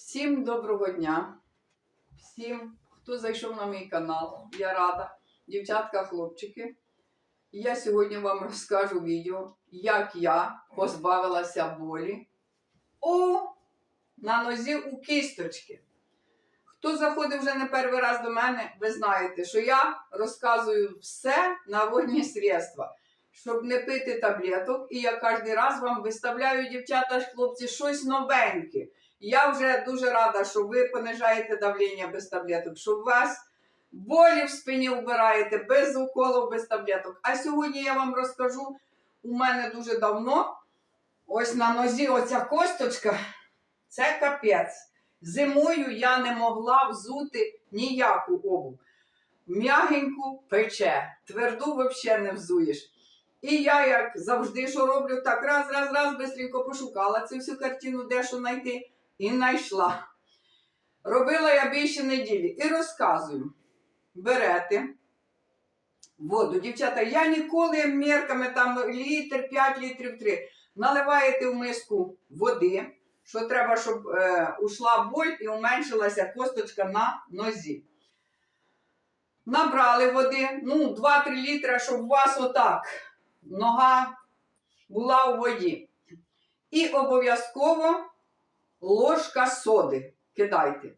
Всім доброго дня. Всім, хто зайшов на мій канал, я рада. Дівчатка, хлопчики. Я сьогодні вам розкажу відео, як я позбавилася болі у, на нозі у кісточки. Хто заходив вже не перший раз до мене, ви знаєте, що я розказую все народні средства, щоб не пити таблеток. І я кожен раз вам виставляю, дівчата, хлопці, щось новеньке. Я вже дуже рада, що ви понижаєте давлення без таблеток, що у вас болі в спині вбираєте без уколів, без таблеток. А сьогодні я вам розкажу, у мене дуже давно, ось на нозі оця косточка, це капець. Зимою я не могла взути ніяку обув. М'ягеньку пече, тверду взагалі не взуєш. І я, як завжди, що роблю, так раз, раз, раз, бистренько пошукала цю всю картину, де що знайти, і знайшла. Робила я більше неділі і розказую. Берете воду. Дівчата, я ніколи мірками там літр, 5 літрів 3. Наливаєте в миску води, що треба, щоб е, ушла боль і уменшилася косточка на нозі. Набрали води, ну, 2-3 літра, щоб у вас отак нога була у воді. І обов'язково ложка соди кидайте.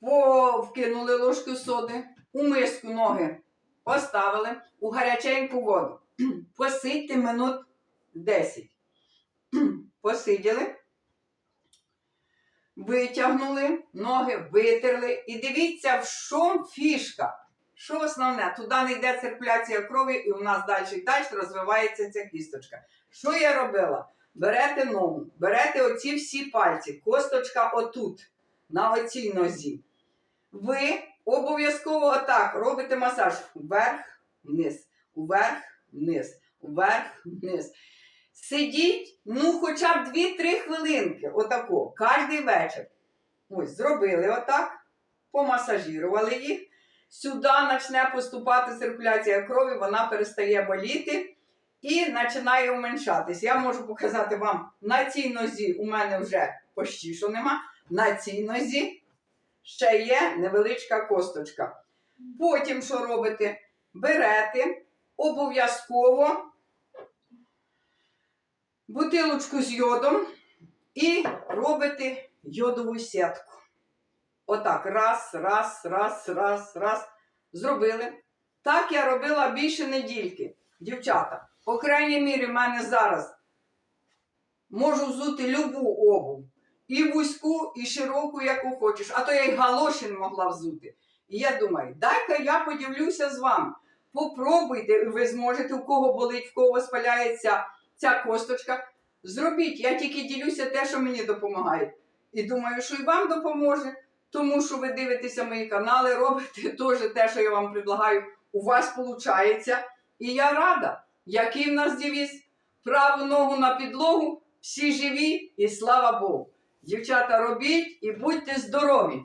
По- Вкинули ложку соди, у миску ноги поставили у гаряченьку воду. Посидьте минут 10. Посиділи, витягнули, ноги витерли. І дивіться, в чому фішка. Що основне? Туди не йде циркуляція крові, і у нас далі і далі розвивається ця кісточка. Що я робила? Берете ногу, берете оці всі пальці, косточка отут, на оцій нозі. Ви обов'язково отак робите масаж вверх, вниз, вверх, вниз, вверх, вниз. Сидіть, ну, хоча б 2-3 хвилинки, отако, кожен вечір. Ось, зробили отак, помасажірували їх. Сюди почне поступати циркуляція крові, вона перестає боліти і починає уменшатись. Я можу показати вам на цій нозі у мене вже почти що нема. На цій нозі ще є невеличка косточка. Потім що робите? Берете обов'язково бутилочку з йодом і робите йодову сітку. Отак, раз, раз, раз, раз, раз. Зробили. Так я робила більше недільки. Дівчата, по крайній мірі, в мене зараз можу взути любу обув. І вузьку, і широку, яку хочеш. А то я й галоші не могла взути. І я думаю, дай-ка я поділюся з вами. Попробуйте, ви зможете, у кого болить, в кого спаляється ця косточка. Зробіть, я тільки ділюся те, що мені допомагає. І думаю, що і вам допоможе, тому що ви дивитеся мої канали, робите теж те, що я вам предлагаю. У вас виходить. І я рада, який в нас дівіз? Праву ногу на підлогу, всі живі і слава Богу. Дівчата, робіть і будьте здорові!